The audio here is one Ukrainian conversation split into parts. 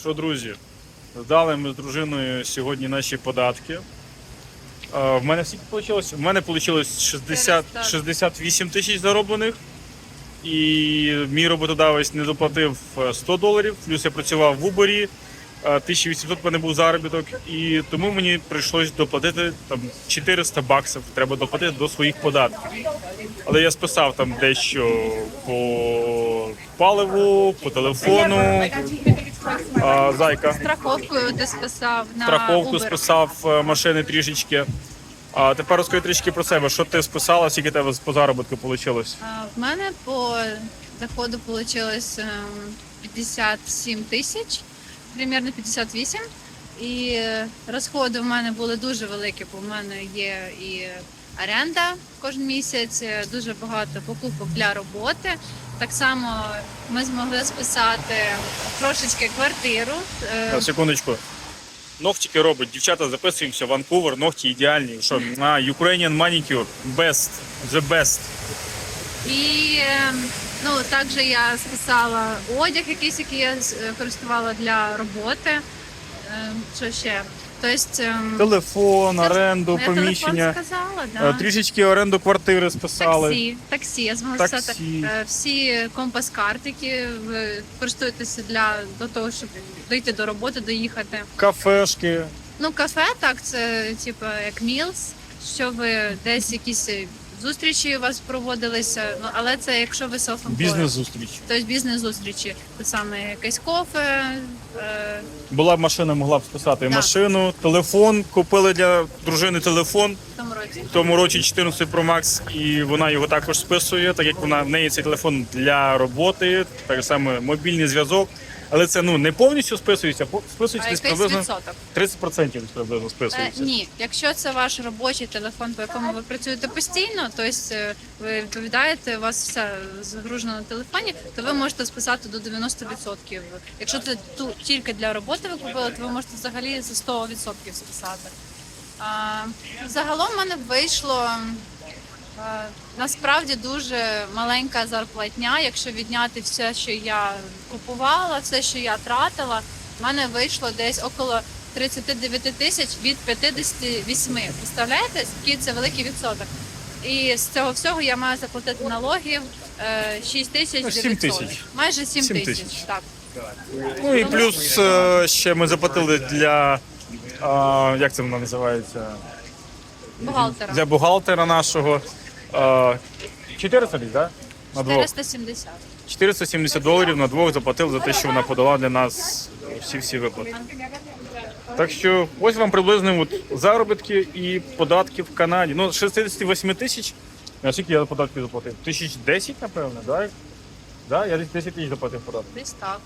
Що, друзі, здали ми з дружиною сьогодні наші податки. Е, В мене скільки вийшло? В мене вийшло 60, 68 тисяч зароблених. І мій роботодавець не доплатив е, 100 доларів, плюс я працював в Uber, е, 1800 в мене був заробіток, і тому мені прийшлось доплатити там 400 баксів. Треба доплатити до своїх податків. Але я списав там дещо по паливу, по телефону. А, зайка. Страховкою ти списав на Страховку Uber. списав е, машини трішечки. А тепер розкажи трішки про себе. Що ти списала, скільки тебе по заробітку вийшло? А, В мене по доходу вийшло 57 тисяч, примерно 58. І е, розходи в мене були дуже великі, бо в мене є і оренда кожен місяць, е, дуже багато покупок для роботи. Так само ми змогли списати трошечки квартиру. Е, На секундочку. Ногтики робить, дівчата записуємося, Ванкувер, ногті ідеальні. Що, а, Ukrainian manicure, best, the best. І е, ну також я списала одяг, якийсь, який я е, користувала для роботи. Е, Що ще? Тобто, ем, Телефон, оренду, я поміщення. телефон сказала, Е, да. Трішечки оренду квартири списали. Таксі, таксі. Я змогла Таксі. сказати, е, всі компас-карти, які ви користуєтеся для до того, щоб дійти до роботи, доїхати. Кафешки. Ну, кафе, так, це типу як мілс, що ви десь якісь зустрічі у вас проводилися. Ну але це якщо ви self-employed. Бізнес-зустріч. Тобто бізнес-зустрічі. Те саме якесь кофе. Е, Була б машина, могла б списати Да. машину, телефон. Купили для дружини телефон. в тому році. В тому році 14 Pro Max, і вона його також списує, так як вона в неї цей телефон для роботи, так само мобільний зв'язок. Але це ну не повністю списується, по- А списується десь якийсь приблизно відсоток. 30% десь приблизно Е, списується. ні, якщо це ваш робочий телефон, по якому ви працюєте постійно, тобто е, ви відповідаєте, у вас все загружено на телефоні, то ви можете списати до 90%. Якщо це ту тільки для роботи ви купили, то ви можете взагалі за 100% списати. А, загалом в мене вийшло насправді дуже маленька зарплатня. Якщо відняти все, що я купувала, все, що я тратила, в мене вийшло десь около 39 тисяч від 58. Представляєте, який це великий відсоток? І з цього всього я маю заплатити налогів е, 6 тисяч Ну, 7 900. тисяч. Майже 7, 7 тисяч. тисяч. Так. Ну і плюс е, ще ми заплатили для а, як це воно називається? Бухгалтера. Для бухгалтера нашого. А, 400 десь, да? На двох. 470. 470 доларів на двох заплатив за те, що вона подала для нас всі всі виплати. Так що ось вам приблизно от заробітки і податки в Канаді. Ну, 68 тисяч. А скільки я податків заплатив? Тисяч 10, напевно, так? Да, я десь 10 тисяч заплатив податки. Десь так.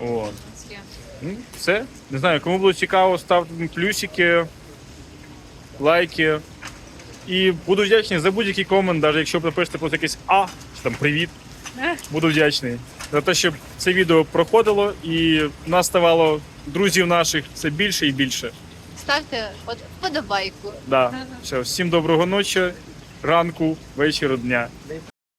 О. Є. Ну, все. Не знаю, кому було цікаво, ставте плюсики, лайки. І буду вдячний за будь-який комент, навіть якщо пропишете напишете просто якийсь А чи там привіт. Буду вдячний за те, щоб це відео проходило і нас ставало друзів наших все більше і більше. Ставте под- вподобайку. Да. Все, всім доброго ночі, ранку, вечора, дня.